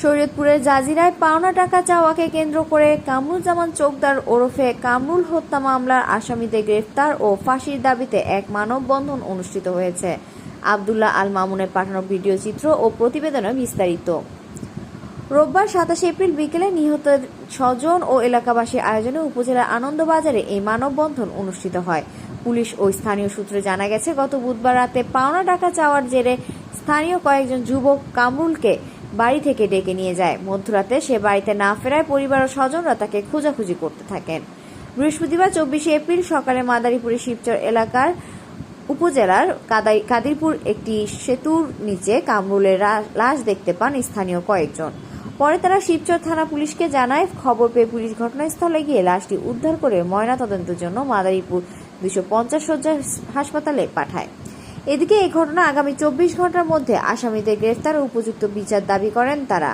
শরীয়তপুরের জাজিরায় পাওনা টাকা চাওয়াকে কেন্দ্র করে কামরুজ্জামান চোকদার ওরফে কামরুল হত্যা মামলার আসামিদের গ্রেফতার ও ফাঁসির দাবিতে এক মানববন্ধন অনুষ্ঠিত হয়েছে। আবদুল্লাহ আল মামুনের পাঠানো ভিডিও চিত্র ও প্রতিবেদনে বিস্তারিত। রোববার সাতাশে এপ্রিল বিকেলে নিহতের স্বজন ও এলাকাবাসীর আয়োজনে উপজেলার আনন্দবাজারে এই মানববন্ধন অনুষ্ঠিত হয়। পুলিশ ও স্থানীয় সূত্রে জানা গেছে, গত বুধবার রাতে পাওনা টাকা চাওয়ার জেরে স্থানীয় কয়েকজন যুবক কামরুলকে বাড়ি থেকে ডেকে নিয়ে যায়। মধ্যরাতে সে বাড়িতে না ফেরায় পরিবার ও স্বজনরা তাকে খোঁজাখুঁজি করতে থাকেন। বৃহস্পতিবার চব্বিশে এপ্রিল সকালে মাদারীপুরের শিবচর এলাকার উপজেলার কাদিরপুর একটি সেতুর নিচে কামরুলের লাশ দেখতে পান স্থানীয় কয়েকজন। পরে তারা শিবচর থানা পুলিশকে জানায়, খবর পেয়ে পুলিশ ঘটনাস্থলে গিয়ে লাশটি উদ্ধার করে ময়নাতদন্তের জন্য মাদারীপুর দুশো পঞ্চাশ হাসপাতালে পাঠায়। এদিকে এই ঘটনা আগামী চব্বিশ ঘণ্টার মধ্যে আসামিদের গ্রেফতার ও উপযুক্ত বিচার দাবি করেন তারা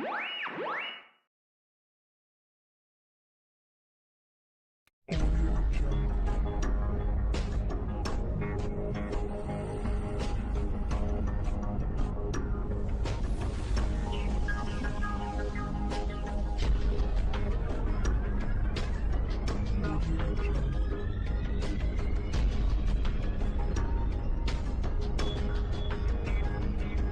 What? Sure.